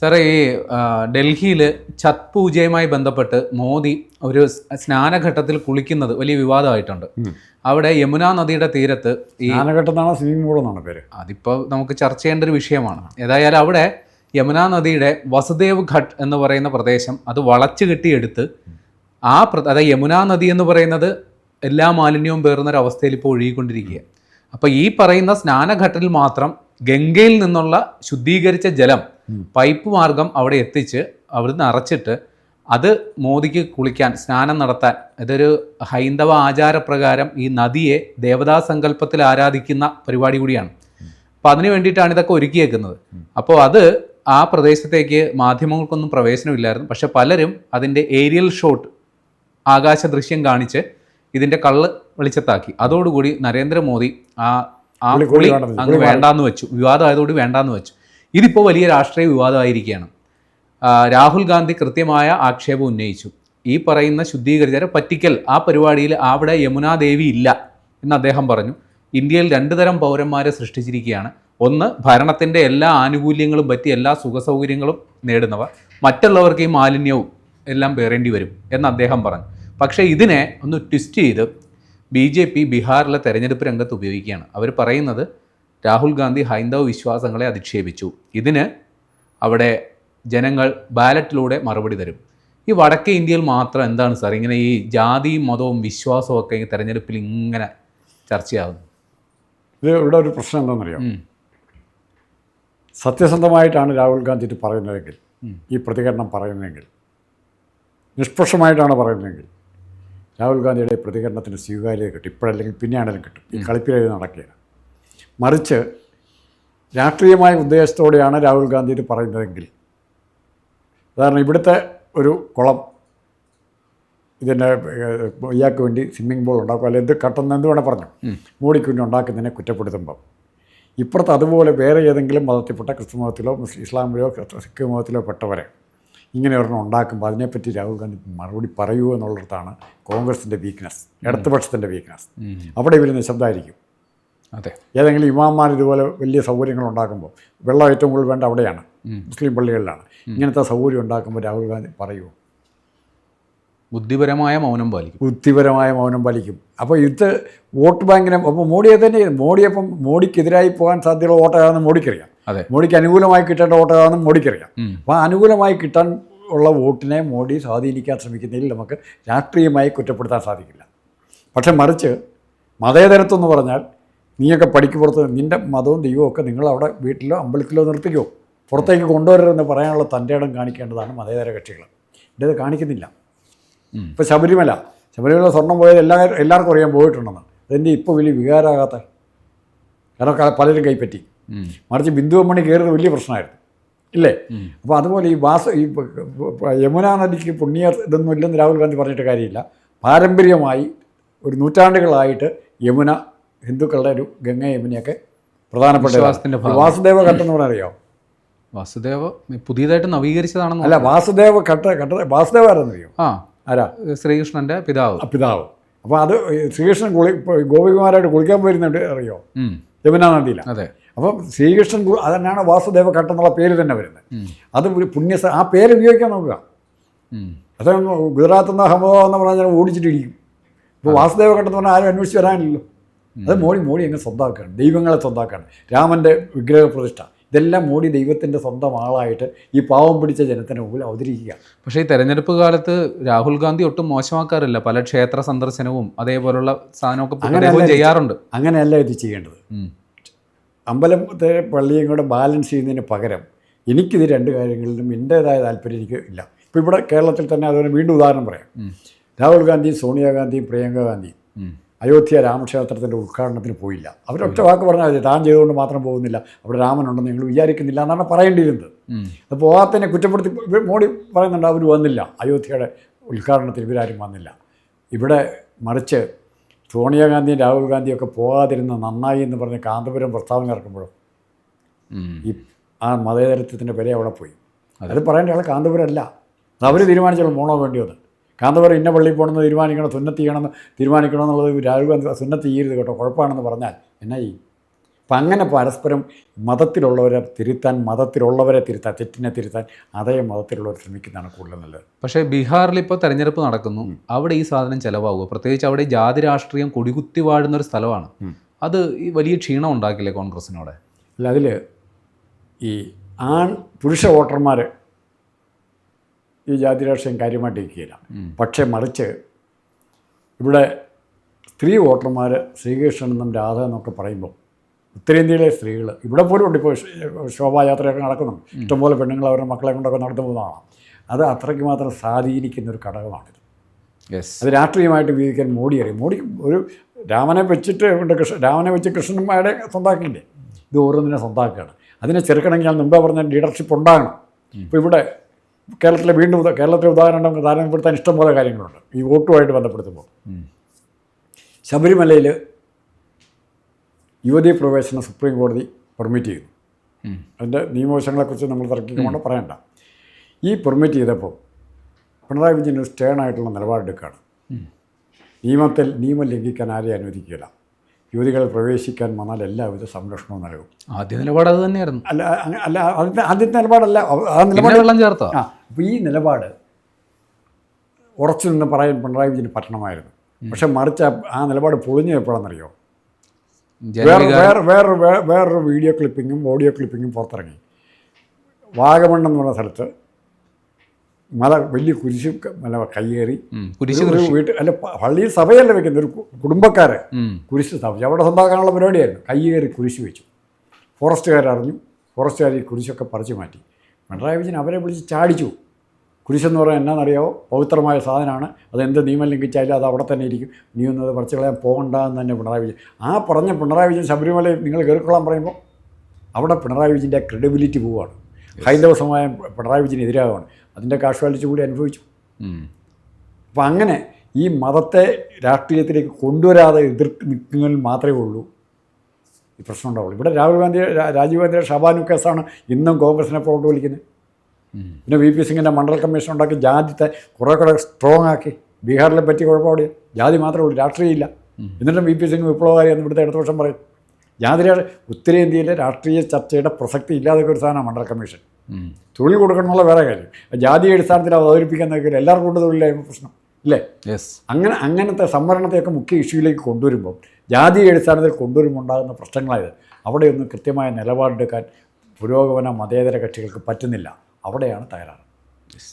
സാറേ ഈ ഡൽഹിയിൽ ഛത് പൂജയുമായി ബന്ധപ്പെട്ട് മോദി ഒരു സ്നാനഘട്ടത്തിൽ കുളിക്കുന്നത് വലിയ വിവാദമായിട്ടുണ്ട്. അവിടെ യമുന നദിയുടെ തീരത്ത് ഈ സ്നാനഘട്ടത്താണ് സ്വിമ്മിംഗ് പൂൾ എന്നാണ് പേര്. അതിപ്പോൾ നമുക്ക് ചർച്ച ചെയ്യേണ്ട ഒരു വിഷയമാണ്. ഏതായാലും അവിടെ യമുന നദിയുടെ വസുദേവ് ഘട്ട് എന്ന് പറയുന്ന പ്രദേശം അത് വളച്ചു കെട്ടിയെടുത്ത് ആ അതായത് യമുന നദി എന്ന് പറയുന്നത് എല്ലാ മാലിന്യവും പേറുന്ന ഒരു അവസ്ഥയിൽ ഇപ്പോൾ ഒഴുകിക്കൊണ്ടിരിക്കുക അപ്പോൾ ഈ പറയുന്ന സ്നാനഘട്ടത്തിൽ മാത്രം ഗംഗയിൽ നിന്നുള്ള ശുദ്ധീകരിച്ച ജലം പൈപ്പ് മാർഗം അവിടെ എത്തിച്ച് അവിടുന്ന് അറച്ചിട്ട് അത് മോദിക്ക് കുളിക്കാൻ സ്നാനം നടത്താൻ ഇതൊരു ഹൈന്ദവ ആചാരപ്രകാരം ഈ നദിയെ ദേവതാ സങ്കല്പത്തിൽ ആരാധിക്കുന്ന പരിപാടി കൂടിയാണ്. അപ്പോൾ അതിന് വേണ്ടിയിട്ടാണ് ഇതൊക്കെ ഒരുക്കിയേക്കുന്നത്. അപ്പോൾ അത് ആ പ്രദേശത്തേക്ക് മാധ്യമങ്ങൾക്കൊന്നും പ്രവേശനമില്ലായിരുന്നു പക്ഷെ പലരും അതിന്റെ ഏരിയൽ ഷോട്ട് ആകാശ ദൃശ്യം കാണിച്ച് ഇതിന്റെ കള്ള് വെളിച്ചത്താക്കി. അതോടുകൂടി നരേന്ദ്രമോദി ആ ആ കുളി. അങ്ങ് വേണ്ടാന്ന് വെച്ചു. വിവാദമായതോട് വേണ്ടാന്ന് വെച്ചു. ഇതിപ്പോൾ വലിയ രാഷ്ട്രീയ വിവാദമായിരിക്കുകയാണ്. രാഹുൽ ഗാന്ധി കൃത്യമായ ആക്ഷേപം ഉന്നയിച്ചു. ഈ പറയുന്ന ശുദ്ധീകരിച്ച പറ്റിക്കൽ ആ പരിപാടിയിൽ അവിടെ യമുനാദേവി ഇല്ല എന്ന് അദ്ദേഹം പറഞ്ഞു. ഇന്ത്യയിൽ രണ്ടു തരം പൗരന്മാരെ സൃഷ്ടിച്ചിരിക്കുകയാണ്. ഒന്ന് ഭരണത്തിന്റെ എല്ലാ ആനുകൂല്യങ്ങളും പറ്റി എല്ലാ സുഖസൗകര്യങ്ങളും നേടുന്നവർ. മറ്റുള്ളവർക്ക് ഈ മാലിന്യവും എല്ലാം പേറേണ്ടി വരും എന്ന് അദ്ദേഹം പറഞ്ഞു. പക്ഷേ ഇതിനെ ഒന്ന് ട്വിസ്റ്റ് ചെയ്ത് ബി ജെ പി ബീഹാറിലെ തെരഞ്ഞെടുപ്പ് രംഗത്ത് ഉപയോഗിക്കുകയാണ്. അവർ പറയുന്നത് രാഹുൽ ഗാന്ധി ഹൈന്ദവ വിശ്വാസങ്ങളെ അധിക്ഷേപിച്ചു. ഇതിന് അവിടെ ജനങ്ങൾ ബാലറ്റിലൂടെ മറുപടി തരും. ഈ വടക്കേ ഇന്ത്യയിൽ മാത്രം എന്താണ് സാർ? ഇങ്ങനെ ഈ ജാതിയും മതവും വിശ്വാസവും ഒക്കെ ഈ തെരഞ്ഞെടുപ്പിൽ ഇങ്ങനെ ചർച്ചയാകുന്നു ഇത് ഇവിടെ ഒരു പ്രശ്നം എന്താണെന്നറിയാം. സത്യസന്ധമായിട്ടാണ് രാഹുൽ ഗാന്ധി ഇത് പറയുന്നതെങ്കിൽ ഈ പ്രതികരണം പറയുന്നതെങ്കിൽ നിഷ്പക്ഷമായിട്ടാണ് പറയുന്നതെങ്കിൽ രാഹുൽ ഗാന്ധിയുടെ പ്രതികരണത്തിന് സ്വീകാര്യത കിട്ടും. ഇപ്പോഴല്ലെങ്കിൽ പിന്നെയാണെങ്കിലും കിട്ടും. ഈ കളിപ്പിരത് നടക്കുകയാണ്. മറിച്ച് രാഷ്ട്രീയമായ ഉദ്ദേശത്തോടെയാണ് രാഹുൽ ഗാന്ധി ഇത് പറയുന്നതെങ്കിൽ. ഉദാഹരണം ഇവിടുത്തെ ഒരു കുളം ഇതിന്റെ ഇയാൾക്ക് വേണ്ടി സ്വിമ്മിംഗ് പൂൾ ഉണ്ടാക്കും. അല്ലെങ്കിൽ എന്ത് കട്ടെന്ന് എന്ത് വേണേൽ പറഞ്ഞു. മോഡിക്ക് വേണ്ടി ഉണ്ടാക്കുന്നതിനെ കുറ്റപ്പെടുത്തുമ്പം. ഇപ്പുറത്ത് അതുപോലെ വേറെ ഏതെങ്കിലും മതത്തിൽപ്പെട്ട ക്രിസ്തു മതത്തിലോ മുസ്ലിം ഇസ്ലാമിലോ സിഖ് മതത്തിലോ പെട്ടവരെ ഇങ്ങനെ ഒരെണ്ണം ഉണ്ടാക്കുമ്പോൾ അതിനെപ്പറ്റി രാഹുൽ ഗാന്ധി മറുപടി പറയൂ എന്നുള്ളിടത്താണ് കോൺഗ്രസിന്റെ വീക്ക്നെസ് ഇടതുപക്ഷത്തിന്റെ വീക്ക്നെസ് അവിടെ ഇവർ നിശബ്ദമായിരിക്കും അതെ. ഏതെങ്കിലും ഇമാമാർ ഇതുപോലെ വലിയ സൗകര്യങ്ങൾ ഉണ്ടാക്കുമ്പോൾ വെള്ളം ഏറ്റവും കൂടുതൽ വേണ്ട അവിടെയാണ്. മുസ്ലിം പള്ളികളിലാണ്. ഇങ്ങനത്തെ സൗകര്യം ഉണ്ടാക്കുമ്പോൾ രാഹുൽ ഗാന്ധി പറയുമോ ബുദ്ധിപരമായ മൗനം പാലിക്കും. ബുദ്ധിപരമായ മൗനം പാലിക്കും. അപ്പോൾ ഇത് വോട്ട് ബാങ്കിനെ അപ്പോൾ മോഡിയെ തന്നെ മോഡി അപ്പം മോഡിക്കെതിരായി പോകാൻ സാധ്യതയുള്ള വോട്ടേതാണെന്ന് മോഡിക്കറിയാം. അതെ. മോഡിക്ക് അനുകൂലമായി കിട്ടേണ്ട വോട്ടേതാണെന്ന് മോഡിക്കറിയാം. അപ്പോൾ അനുകൂലമായി കിട്ടാൻ ഉള്ള വോട്ടിനെ മോഡി സ്വാധീനിക്കാൻ ശ്രമിക്കുന്നതിൽ നമുക്ക് രാഷ്ട്രീയമായി കുറ്റപ്പെടുത്താൻ സാധിക്കില്ല. പക്ഷെ മറിച്ച് മതേതരത്വം എന്ന് പറഞ്ഞാൽ നീയൊക്കെ പഠിക്ക് പുറത്ത് നിന്റെ മതവും ദൈവവും ഒക്കെ നിങ്ങളവിടെ വീട്ടിലോ അമ്പലത്തിലോ നിർത്തിക്കോ. പുറത്തേക്ക് കൊണ്ടുവരരുതെന്ന് പറയാനുള്ള തന്റെ ഇടം കാണിക്കേണ്ടതാണ് മതേതര കക്ഷികൾ. എന്റെ അത് കാണിക്കുന്നില്ല. ഇപ്പോൾ ശബരിമല. ശബരിമല സ്വർണം പോയത് എല്ലാ എല്ലാവർക്കും അറിയാൻ പോയിട്ടുണ്ടെന്ന്. അതെന്റെ ഇപ്പോൾ വലിയ വികാരമാകാത്ത? കാരണം പലരും കൈപ്പറ്റി. മറിച്ച് ബിന്ദു അമ്മണി കയറുന്നത് വലിയ പ്രശ്നമായിരുന്നു. ഇല്ലേ? അപ്പോൾ അതുപോലെ ഈ വാസ ഈ യമുനാ നദിക്ക് പുണ്യ ഇതൊന്നും ഇല്ലെന്ന് രാഹുൽ ഗാന്ധി പറഞ്ഞിട്ട് കാര്യമില്ല. പാരമ്പര്യമായി ഒരു നൂറ്റാണ്ടുകളായിട്ട് യമുന ഹിന്ദുക്കളുടെ ഒരു ഗംഗ യമുനയൊക്കെ പ്രധാനപ്പെട്ട. വാസുദേവ ഘട്ടം എന്ന് പറഞ്ഞാൽ അറിയാമോ വാസുദേവ പുതിയതായിട്ട് നവീകരിച്ചതാണെന്ന് അല്ല വാസുദേവ ഘട്ട ഘട്ട വാസുദേവ ആരെന്നറിയോ ആ. ആരാ? ശ്രീകൃഷ്ണന്റെ പിതാവ്. പിതാവ്. അപ്പോൾ അത് ശ്രീകൃഷ്ണൻ കുളി ഗോപികുമാരായിട്ട് കുളിക്കാൻ പോയിരുന്നുണ്ട് അറിയോ? യമുന നദിയിൽ അതെ. അപ്പം ശ്രീകൃഷ്ണൻ അത് തന്നെയാണ് വാസുദേവ ഘട്ടം എന്നുള്ള പേര് തന്നെ വരുന്നത്. അത് ഒരു പുണ്യ ആ പേര് ഉപയോഗിക്കാൻ നോക്കുക. ഉം. അത് ഗുജറാത്തിൽ നിന്ന് അഹമ്മദാബാദ് എന്ന് പറഞ്ഞാൽ ഓടിച്ചിട്ടിരിക്കും. ഇപ്പോൾ വാസുദേവ ഘട്ടം എന്ന് പറഞ്ഞാൽ ആരും അന്വേഷിച്ച് വരാനില്ലല്ലോ. അത് മോഡി മോഡി അങ്ങ് സ്വന്തമാക്കുകയാണ് ദൈവങ്ങളെ സ്വന്തമാക്കുകയാണ് രാമന്റെ വിഗ്രഹപ്രതിഷ്ഠ ഇതെല്ലാം മോഡി ദൈവത്തിന്റെ സ്വന്തം ആളായിട്ട് ഈ പാവം പിടിച്ച ജനത്തിന് മുമ്പിൽ അവതരിക്കുക. പക്ഷേ ഈ തെരഞ്ഞെടുപ്പ് കാലത്ത് രാഹുൽ ഗാന്ധി ഒട്ടും മോശമാക്കാറില്ല. പല ക്ഷേത്ര സന്ദർശനവും അതേപോലുള്ള സാധനമൊക്കെ ചെയ്യാറുണ്ട്. അങ്ങനെയല്ല ഇത് ചെയ്യേണ്ടത്. അമ്പലത്തെ പള്ളിയും കൂടെ ബാലൻസ് ചെയ്യുന്നതിന് പകരം എനിക്കിത് രണ്ട് കാര്യങ്ങളിലും എന്റേതായ താല്പര്യം എനിക്ക് ഇല്ല. ഇപ്പോൾ ഇവിടെ കേരളത്തിൽ തന്നെ അതുപോലെ വീണ്ടും ഉദാഹരണം പറയാം. രാഹുൽ ഗാന്ധി സോണിയാഗാന്ധിയും പ്രിയങ്ക ഗാന്ധിയും. അയോധ്യ രാമക്ഷേത്രത്തിന്റെ ഉദ്ഘാടനത്തിന് പോയില്ല. അവരൊറ്റ വാക്ക് പറഞ്ഞാൽ മതി. താൻ ചെയ്തുകൊണ്ട് മാത്രം പോകുന്നില്ല. അവിടെ രാമനുണ്ടെന്ന് ഞങ്ങൾ വിചാരിക്കുന്നില്ല എന്നാണ് പറയേണ്ടിയിരുന്നത്. അത് പോകാത്തതിനെ കുറ്റപ്പെടുത്തി മോഡി പറയുന്നുണ്ട് അവർ വന്നില്ല. അയോധ്യയുടെ ഉദ്ഘാടനത്തിന് ഇവരാരും വന്നില്ല. ഇവിടെ മറിച്ച് സോണിയാഗാന്ധിയും രാഹുൽ ഗാന്ധിയും ഒക്കെ പോകാതിരുന്ന നന്നായി എന്ന് പറഞ്ഞ് കാന്തപുരം പ്രസ്താവന ഇറക്കുമ്പോഴും ഈ ആ മതേതരത്വത്തിന്റെ വില അവിടെ പോയി. അത്. പറയേണ്ട ആൾ കാന്തപുരം അല്ല അവർ തീരുമാനിച്ചാൽ പോണോ വേണ്ടിയോ കാന്തപുരം ഇന്ന പള്ളിയിൽ പോകണമെന്ന് തീരുമാനിക്കണം സുന്നത്ത് ചെയ്യണമെന്ന് തീരുമാനിക്കണം എന്നുള്ളത് രാഹുൽ ഗാന്ധി സുന്നത്ത് ചെയ്യരുത് കേട്ടോ കുഴപ്പമാണെന്ന് പറഞ്ഞാൽ. എന്നാ ചെയ്യും? അപ്പം അങ്ങനെ പരസ്പരം മതത്തിലുള്ളവരെ തിരുത്താൻ മതത്തിലുള്ളവരെ തിരുത്താൻ തെറ്റിനെ തിരുത്താൻ അതേ മതത്തിലുള്ളവർ ശ്രമിക്കുന്നതാണ് കൂടുതൽ നല്ലത്. പക്ഷേ ബീഹാറിൽ ഇപ്പോൾ തെരഞ്ഞെടുപ്പ് നടക്കുന്നു. അവിടെ ഈ സാധനം ചിലവാകുക പ്രത്യേകിച്ച് അവിടെ ജാതി രാഷ്ട്രീയം കൊടികുത്തി വാഴുന്ന ഒരു സ്ഥലമാണ്. അത് ഈ വലിയ ക്ഷീണം ഉണ്ടാക്കില്ലേ കോൺഗ്രസിനോടെ അല്ല അതിൽ ഈ ആൺ പുരുഷ വോട്ടർമാർ ഈ ജാതി രാഷ്ട്രീയം കാര്യമായിട്ട് ഇരിക്കുകയില്ല. പക്ഷേ മറിച്ച് ഇവിടെ സ്ത്രീ വോട്ടർമാർ ശ്രീകൃഷ്ണൻ എന്നും രാധ എന്നൊക്കെ പറയുമ്പോൾ ഉത്തരേന്ത്യയിലെ സ്ത്രീകൾ ഇവിടെ പോലും ഉണ്ട് ഇപ്പോൾ ശോഭായാത്രയൊക്കെ നടക്കുന്നുണ്ട്. ഇഷ്ടംപോലെ പെണ്ണുങ്ങൾ അവരുടെ മക്കളെ കൊണ്ടൊക്കെ നടന്നു പോകുന്നതാണ്. അത് അത്രയ്ക്ക് മാത്രം സ്വാധീനിക്കുന്ന ഒരു ഘടകമാണിത്. അത് രാഷ്ട്രീയമായിട്ട് വിധിക്കാൻ മോഡി അറിയും. മോഡി ഒരു രാമനെ വെച്ചിട്ട് ഉണ്ട് കൃഷ്ണ രാമനെ വെച്ച് കൃഷ്ണന്മാരെ സ്വന്താക്കിയില്ലേ? ഇത് ഓരോന്നിനെ സ്വന്താക്കുകയാണ്. അതിനെ ചെറുക്കണമെങ്കിൽ ഞാൻ മുമ്പേ പറഞ്ഞ ലീഡർഷിപ്പ് ഉണ്ടാകണം. ഇപ്പോൾ ഇവിടെ കേരളത്തിലെ വീണ്ടും കേരളത്തിലെ ഉദാഹരണം നമുക്ക് താരതമ്യപ്പെടുത്താൻ ഇഷ്ടംപോലെ കാര്യങ്ങളുണ്ട്. ഈ വോട്ടുമായിട്ട് ബന്ധപ്പെടുത്തുമ്പോൾ. ശബരിമലയിൽ യുവതി പ്രവേശനം സുപ്രീം കോടതി പെർമിറ്റ് ചെയ്തു. അതിന്റെ നിയമവശങ്ങളെക്കുറിച്ച് നമ്മൾ തർക്കിക്കുമ്പോൾ പറയണ്ട. ഈ പെർമിറ്റ് ചെയ്തപ്പോൾ പിണറായി വിജയൻ ഒരു സ്റ്റേൺ ആയിട്ടുള്ള നിലപാടെടുക്കുകയാണ്. നിയമത്തിൽ നിയമം ലംഘിക്കാൻ ആരെയും അനുവദിക്കില്ല യുവതികൾ പ്രവേശിക്കാൻ വന്നാൽ എല്ലാവിധ സംരക്ഷണവും നൽകും. ആദ്യ നിലപാട് അത് തന്നെയായിരുന്നു. അല്ല അല്ല അതിന്റെ ആദ്യത്തെ നിലപാടല്ല ആ നിലപാട് വെള്ളം ചേർത്തോ? ആ അപ്പോൾ ഈ നിലപാട് ഉറച്ചു നിന്ന് പറയാൻ പിണറായി വിജയൻ പറ്റണമായിരുന്നു. പക്ഷെ മറിച്ച് ആ- നിലപാട് പൊളിഞ്ഞു എപ്പോഴാണെന്നറിയോ? വേറെ വേറെ വേറെ വേറൊരു വേറൊരു വീഡിയോ ക്ലിപ്പിങ്ങും ഓഡിയോ ക്ലിപ്പിങ്ങും പുറത്തിറങ്ങി. വാഗമണ്ണെന്ന് പറഞ്ഞ സ്ഥലത്ത് മല വലിയ കുരിശ് മല കയ്യേറി. കുരിശ് വീട്ടിൽ അല്ല പള്ളിയിൽ സഭയല്ല വെക്കുന്ന ഒരു കുടുംബക്കാരെ. കുരിശ് സ്ഥാപിച്ചു. അവിടെ സ്വന്തമാക്കാനുള്ള പരിപാടിയായിരുന്നു. കയ്യേറി കുരിശ് വെച്ചു. ഫോറസ്റ്റുകാർ അറിഞ്ഞു ഫോറസ്റ്റുകാർ ഈ കുരിശൊക്കെ പറിച്ചു മാറ്റി. പിണറായി വിജയൻ അവരെ വിളിച്ച് ചാടിച്ചു. കുരിശെന്ന് പറഞ്ഞാൽ എന്നാണെന്നറിയാവോ പവിത്രമായ സാധനമാണ്. അത് എന്ത് നിയമം ലംഘിച്ചാലും അത് അവിടെ തന്നെ ഇരിക്കും. നീ ഒന്ന് അത് പറിച്ചു കളയാൻ പോകണ്ട എന്ന് തന്നെ പിണറായി വിജയൻ. ആ പറഞ്ഞ പിണറായി വിജയൻ ശബരിമല നിങ്ങൾ കയറിക്കൊള്ളാൻ പറയുമ്പോൾ അവിടെ പിണറായി വിജയന്റെ ക്രെഡിബിലിറ്റി പോവുകയാണ് ഹൈന്ദവ സമുദായം പിണറായി വിജയൻ എതിരാകുകയാണ് അതിന്റെ കാഷ്വാലിറ്റി കൂടി അനുഭവിച്ചു. അപ്പം അങ്ങനെ ഈ മതത്തെ രാഷ്ട്രീയത്തിലേക്ക് കൊണ്ടുവരാതെ എതിർ നിൽക്കുന്നതിൽ മാത്രമേ ഉള്ളൂ ഈ പ്രശ്നം ഉണ്ടാവുള്ളൂ. ഇവിടെ രാഹുൽ ഗാന്ധി രാജീവ് ഗാന്ധിയുടെ ഷബാനു കേസാണ് ഇന്നും കോൺഗ്രസിനെ പുറത്തു വിളിക്കുന്നത്. പിന്നെ വി പി സിംഗിന്റെ മണ്ഡൽ കമ്മീഷൻ ഉണ്ടാക്കി ജാതിത്തെ കുറേ കൂടെ സ്ട്രോങ് ആക്കി. ബീഹാറിലെ പറ്റി കുഴപ്പമില്ല. ജാതി മാത്രമേ ഉള്ളൂ രാഷ്ട്രീയമില്ല എന്നിട്ടും വി പി സിംഗ് വിപ്ലവകാരി എന്ന് ഇവിടുത്തെ ഇടതുപക്ഷം പറയും. ജാതി ഉത്തരേന്ത്യയിലെ രാഷ്ട്രീയ ചർച്ചയുടെ പ്രസക്തി ഇല്ലാതെ ഒരു സാധനമാണ് മണ്ഡൽ കമ്മീഷൻ. തൊഴിൽ കൊടുക്കണമെന്നുള്ള വേറെ കാര്യം. ജാതി അടിസ്ഥാനത്തിൽ അവതരിപ്പിക്കാൻ നോക്കിയാൽ എല്ലാവർക്കും കൊണ്ട് തൊഴിലായ്മ പ്രശ്നം ഇല്ലേ? യെസ് അങ്ങനെ അങ്ങനത്തെ സംവരണത്തെയൊക്കെ മുഖ്യ ഇഷ്യൂയിലേക്ക് കൊണ്ടുവരുമ്പോൾ ജാതി അടിസ്ഥാനത്തിൽ കൊണ്ടുവരുമ്പോൾ ഉണ്ടാകുന്ന പ്രശ്നങ്ങളായത് അവിടെയൊന്നും കൃത്യമായ നിലപാടെടുക്കാൻ പുരോഗമന മതേതര കക്ഷികൾക്ക് പറ്റുന്നില്ല. അവിടെയാണ് തകരാറ്. യെസ്